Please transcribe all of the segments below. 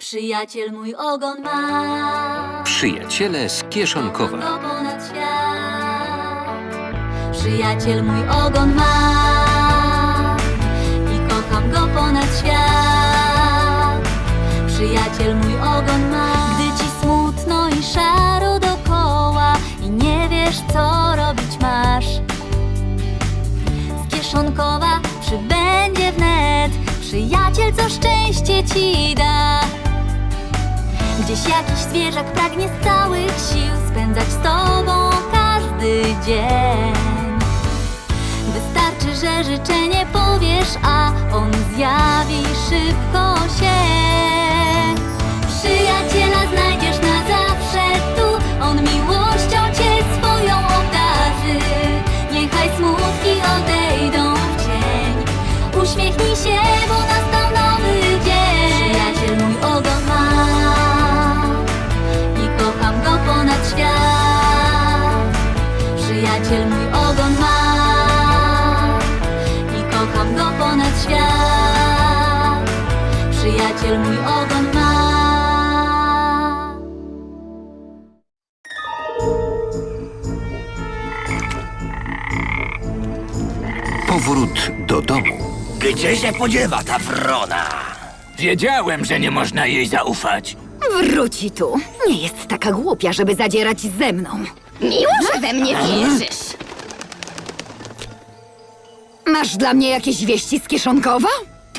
Przyjaciel mój ogon ma. Przyjaciele z Kieszonkowa. Go ponad świat. Przyjaciel mój ogon ma. I kocham go ponad świat. Przyjaciel mój ogon ma. Gdy ci smutno i szaro dokoła i nie wiesz co robić masz. Z kieszonkowa przybędzie wnet Przyjaciel, co szczęście ci da Gdzieś jakiś zwierzak pragnie z całych sił Spędzać z tobą każdy dzień. Wystarczy, że życzenie powiesz, a on zjawi szybko się. Przyjaciela Przyjaciel mój ogon ma Powrót do domu. Gdzie się podziewa ta wrona? Wiedziałem, że nie można jej zaufać. Wróci tu. Nie jest taka głupia, żeby zadzierać ze mną. Miło, że we mnie wierzysz. Masz dla mnie jakieś wieści z Kieszonkowa?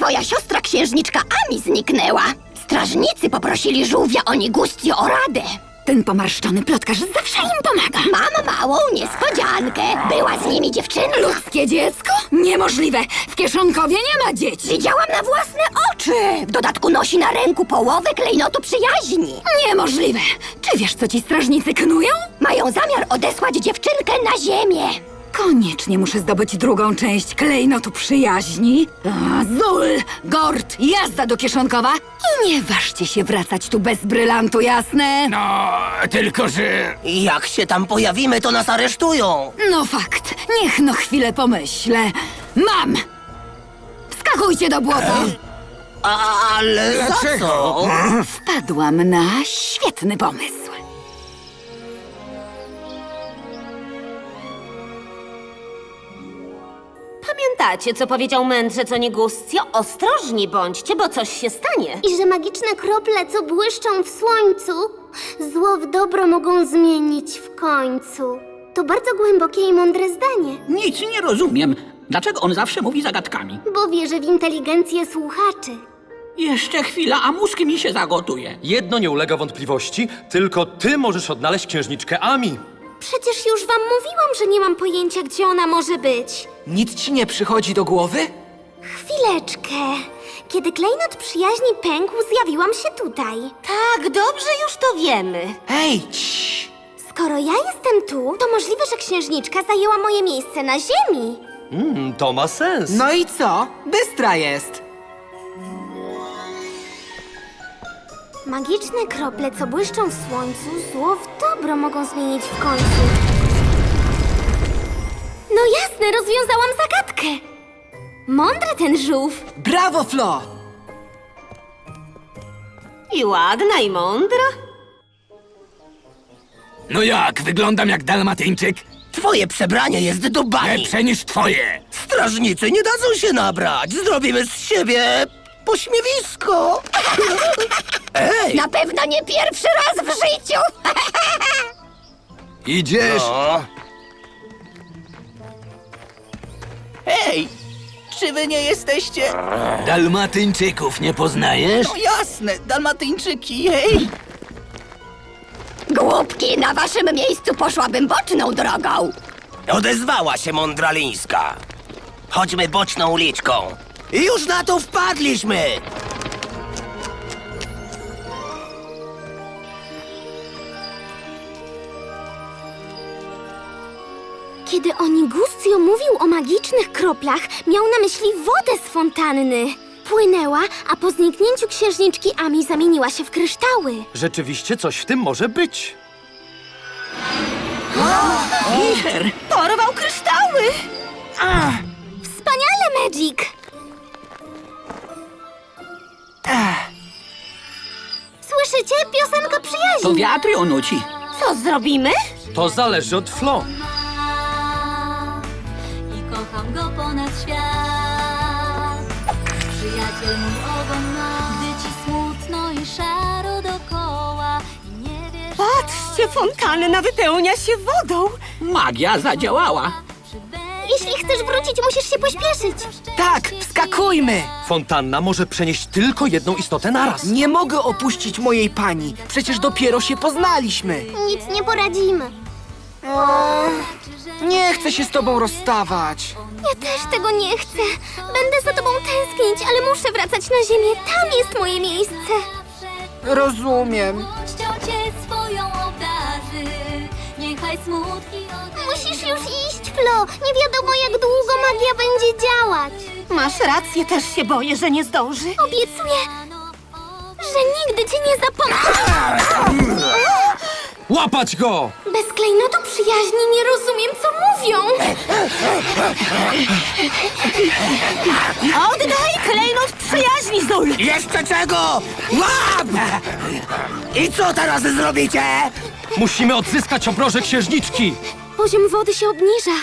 Twoja siostra księżniczka Ami zniknęła. Strażnicy poprosili żółwia Onigustio o radę. Ten pomarszczony plotkarz zawsze im pomaga. Mam małą niespodziankę. Była z nimi dziewczyna. Ludzkie dziecko? Niemożliwe. W Kieszonkowie nie ma dzieci. Widziałam na własne oczy. W dodatku nosi na ręku połowę klejnotu przyjaźni. Niemożliwe. Czy wiesz, co ci strażnicy knują? Mają zamiar odesłać dziewczynkę na ziemię. Koniecznie muszę zdobyć drugą część klejnotu przyjaźni. A, Zul, Gord, jazda do Kieszonkowa. I nie ważcie się wracać tu bez brylantu, jasne? No, tylko że... Jak się tam pojawimy, to nas aresztują. No fakt, niech no chwilę pomyślę. Mam! Wskakujcie do błota! Ale za co? Wpadłam na świetny pomysł. Pamiętacie, co powiedział mędrzec Onigustio? Ostrożni bądźcie, bo coś się stanie. I że magiczne krople, co błyszczą w słońcu, zło w dobro mogą zmienić w końcu. To bardzo głębokie i mądre zdanie, Nic nie rozumiem. Dlaczego on zawsze mówi zagadkami? bo wierzę w inteligencję słuchaczy. Jeszcze chwila, a mózg mi się zagotuje. Jedno nie ulega wątpliwości, tylko ty możesz odnaleźć księżniczkę Ami. Przecież już wam mówiłam, że nie mam pojęcia, gdzie ona może być. Nic ci nie przychodzi do głowy? Chwileczkę. Kiedy klejnot przyjaźni pękł, zjawiłam się tutaj. Tak, dobrze już to wiemy. Ej, cii. Skoro ja jestem tu, to możliwe, że księżniczka zajęła moje miejsce na ziemi. Mm, to ma sens. No i co? Bystra jest. Magiczne krople, co błyszczą w słońcu, zło w dobro mogą zmienić w końcu. No jasne, rozwiązałam zagadkę. Mądry ten żółw. Brawo, Flo! I ładna, i mądra. No jak, wyglądam jak dalmatyńczyk? Twoje przebranie jest do bani. Lepsze niż twoje. Strażnicy nie dadzą się nabrać. Zrobimy z siebie pośmiewisko. Ej! Na pewno nie pierwszy raz w życiu. Idziesz? O, Hej, czy wy nie jesteście... Dalmatyńczyków nie poznajesz? No jasne, dalmatyńczyki, hej! Głupki, na waszym miejscu poszłabym boczną drogą. odezwała się mądralińska. Chodźmy boczną uliczką. I już na to wpadliśmy. Kiedy Onigustio mówił o magicznych kroplach, miał na myśli wodę z fontanny. Płynęła, a po zniknięciu księżniczki Ami zamieniła się w kryształy. Rzeczywiście coś w tym może być. Wicher! Porwał kryształy! Wspaniale, Magic! Słyszycie? Piosenka To przyjaźni. wiatr ją nuci. Co zrobimy? To zależy od Flo. I kocham go ponad świat Przyjaciel mój ogon ma Gdy ci smutno i szaro dokoła I nie wiesz Patrzcie, fontanna wypełnia się wodą. Magia zadziałała. Chcesz wrócić, musisz się pośpieszyć. Tak, wskakujmy! Fontanna może przenieść tylko jedną istotę naraz. Nie mogę opuścić mojej pani. Przecież dopiero się poznaliśmy. Nic nie poradzimy. Nie chcę się z tobą rozstawać. Ja też tego nie chcę. Będę za tobą tęsknić, ale muszę wracać na ziemię. Tam jest moje miejsce. Rozumiem. Miłością cię swoją obdarzy Niechaj smutki odejdą Musisz już iść, Flo. Nie wiadomo, jak długo magia będzie działać. Masz rację, też się boję, że nie zdąży. Obiecuję, że nigdy cię nie zapomnę. Łapać go! Bez klejnotu przyjaźni nie rozumiem, co mówią. Oddaj klejnot przyjaźni, Zul! Jeszcze czego? Łap! I co teraz zrobicie? Musimy odzyskać obroże księżniczki. Poziom wody się obniża.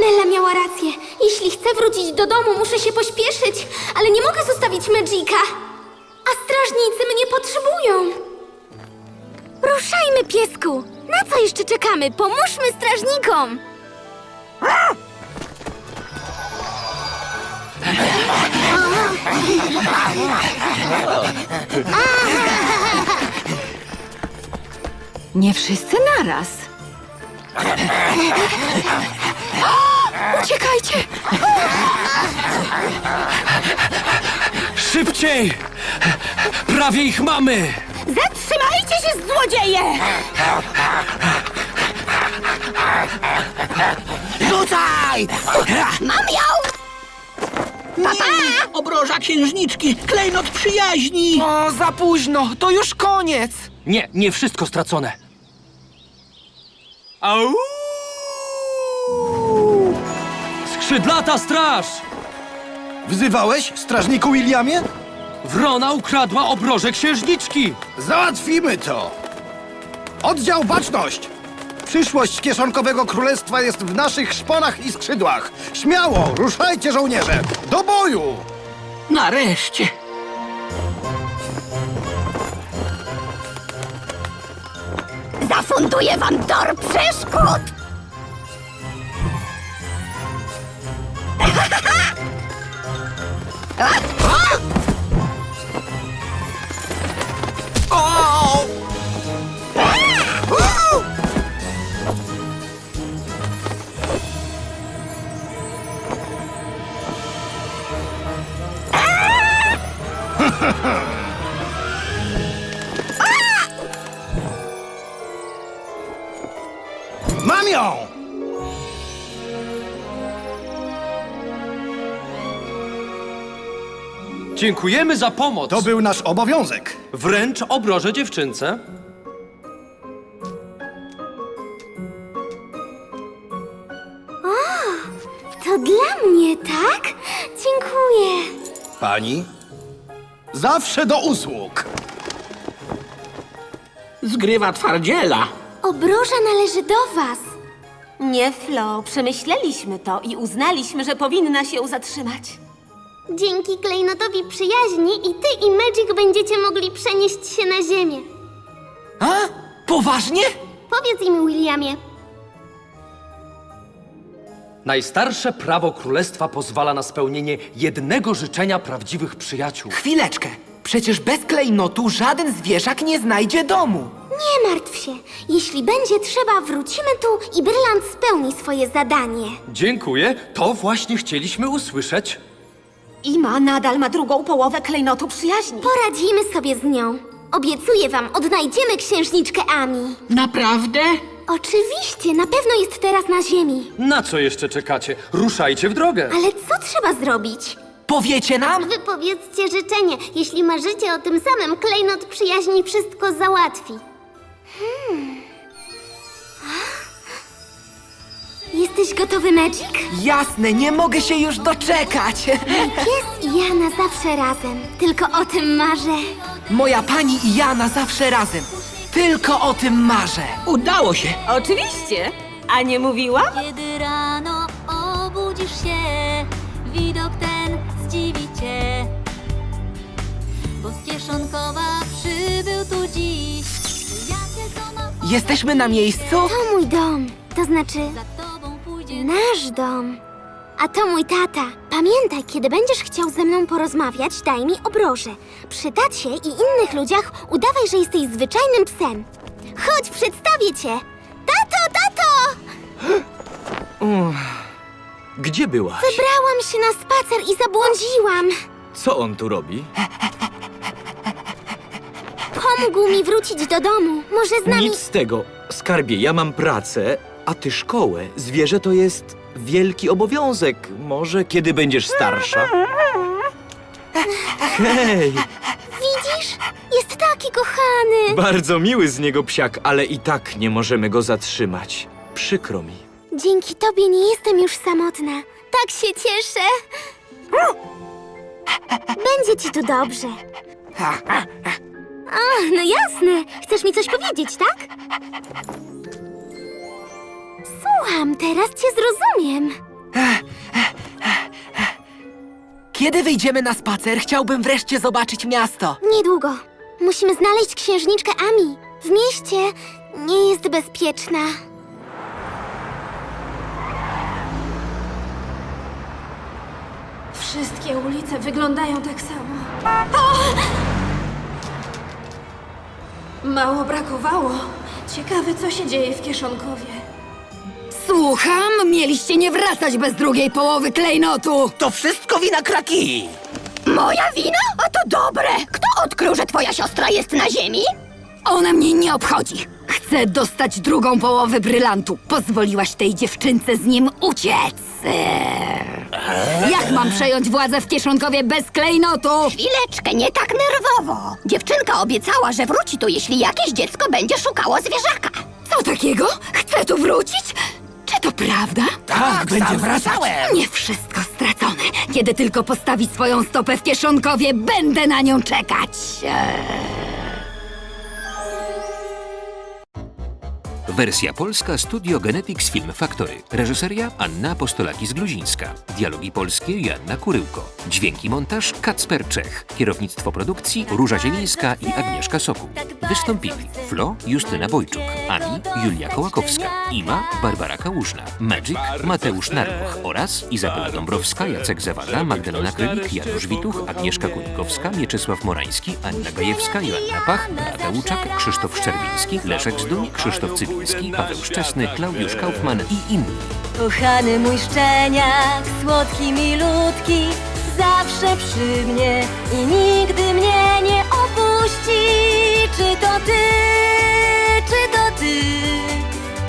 Nella miała rację. Jeśli chcę wrócić do domu, muszę się pośpieszyć, ale nie mogę zostawić Magica. A strażnicy mnie potrzebują. Ruszajmy, piesku! Na co jeszcze czekamy? Pomóżmy strażnikom! Nie wszyscy naraz. Uciekajcie! Szybciej! Prawie ich mamy! Zatrzymajcie się, złodzieje! Rzucaj! Mam ją! Obroża księżniczki, klejnot przyjaźni. O, za późno. To już koniec. Nie, nie wszystko stracone. Au! Skrzydlata straż! Wzywałeś, strażniku Williamie? Wrona ukradła obroże księżniczki! Załatwimy to! Oddział Baczność! Przyszłość kieszonkowego królestwa jest w naszych szponach i skrzydłach! Śmiało, ruszajcie żołnierze! Do boju! Nareszcie. Zafunduję wam tor przeszkód! Mam ją! Dziękujemy za pomoc! To był nasz obowiązek. Wręcz obroże dziewczynce. To dla mnie, tak? Dziękuję. Pani? Zawsze do usług! Zgrywa twardziela. Obroża należy do was. Nie, Flo, przemyśleliśmy to i uznaliśmy, że powinna się zatrzymać. Dzięki klejnotowi przyjaźni i ty i Magic będziecie mogli przenieść się na ziemię. A? Poważnie? Powiedz im, Williamie. Najstarsze prawo królestwa pozwala na spełnienie jednego życzenia prawdziwych przyjaciół. Chwileczkę. Przecież bez klejnotu żaden zwierzak nie znajdzie domu. Nie martw się. Jeśli będzie trzeba, wrócimy tu i Brylant spełni swoje zadanie. Dziękuję, to właśnie chcieliśmy usłyszeć. Ima nadal ma drugą połowę klejnotu przyjaźni. Poradzimy sobie z nią. Obiecuję wam, odnajdziemy księżniczkę Ami. Naprawdę? Oczywiście, na pewno jest teraz na ziemi. Na co jeszcze czekacie? Ruszajcie w drogę! Ale co trzeba zrobić? Powiecie nam? Wypowiedzcie życzenie. Jeśli marzycie o tym samym, klejnot przyjaźni wszystko załatwi. Hmm. Jesteś gotowy, Magic? Jasne, nie mogę się już doczekać. Pies i ja na zawsze razem. Tylko o tym marzę. Moja pani i ja na zawsze razem. Tylko o tym marzę. Udało się. Oczywiście. A nie mówiła? Kiedy rano obudzisz się, Kieszonkowa przybył tu dziś. Jesteśmy na miejscu? To mój dom. To znaczy, za tobą pójdzie nasz dom. A to mój tata. Pamiętaj, kiedy będziesz chciał ze mną porozmawiać, daj mi obroże. Przy tacie i innych ludziach udawaj, że jesteś zwyczajnym psem. Chodź, przedstawię cię. Tato, tato! Gdzie byłaś? Wybrałam się na spacer i zabłądziłam. Co on tu robi? Pomógł mi wrócić do domu. Może z nami... Nic z tego. Skarbie, ja mam pracę, a ty szkołę. Zwierzę to jest wielki obowiązek. Może kiedy będziesz starsza? Hej, Widzisz? Jest taki kochany. bardzo miły z niego psiak, ale i tak nie możemy go zatrzymać. Przykro mi. Dzięki tobie nie jestem już samotna. Tak się cieszę. Będzie ci tu dobrze. A, no jasne. Chcesz mi coś powiedzieć, tak? Słucham, teraz cię zrozumiem. Kiedy wyjdziemy na spacer, chciałbym wreszcie zobaczyć miasto. Niedługo. Musimy znaleźć księżniczkę Ami. W mieście nie jest bezpieczna. Wszystkie ulice wyglądają tak samo. Mało brakowało. Ciekawe, co się dzieje w Kieszonkowie. Słucham, mieliście nie wracać bez drugiej połowy klejnotu. To wszystko wina kraki! Moja wina? A to dobre! Kto odkrył, że twoja siostra jest na ziemi? Ona mnie nie obchodzi. Chcę dostać drugą połowę brylantu. Pozwoliłaś tej dziewczynce z nim uciec. Eee. Jak mam przejąć władzę w Kieszonkowie bez klejnotu? Chwileczkę, nie tak nerwowo. Dziewczynka obiecała, że wróci tu, jeśli jakieś dziecko będzie szukało zwierzaka. Co takiego? Chcę tu wrócić? Czy to prawda? Tak, będzie wracać. Nie wszystko stracone. Kiedy tylko postawi swoją stopę w Kieszonkowie, będę na nią czekać. Eee. Wersja polska Studio Genetics Film Factory. Reżyseria Anna Apostolakis-Gluzińska. Dialogi polskie Joanna Kuryłko. Dźwięki montaż Kacper Czech. Kierownictwo produkcji Róża Zielińska i Agnieszka Sokół. Wystąpili Flo Justyna Bojczuk, Ani Julia Kołakowska, Ima Barbara Kałużna, Magic Mateusz Narbuch oraz Izabela Dąbrowska, Jacek Zawada, Magdalena Krylik, Janusz Wituch, Agnieszka Kunikowska, Mieczysław Morański, Anna Gajewska, Joanna Pach, Beata Łuczak, Krzysztof Szczerbiński, Leszek Zduń, Krzysztof Cywiński, Paweł Szczesny, Klaudiusz Kaufmann i inni. Kochany mój szczeniak, słodki milutki, zawsze przy mnie i nigdy mnie nie opuści. Czy to ty, czy to ty?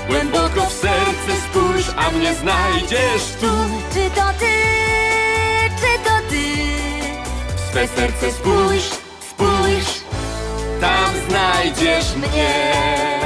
Głęboko w serce spójrz, a mnie znajdziesz tu. Czy to ty, czy to ty? W swe serce spójrz, spójrz, tam znajdziesz mnie.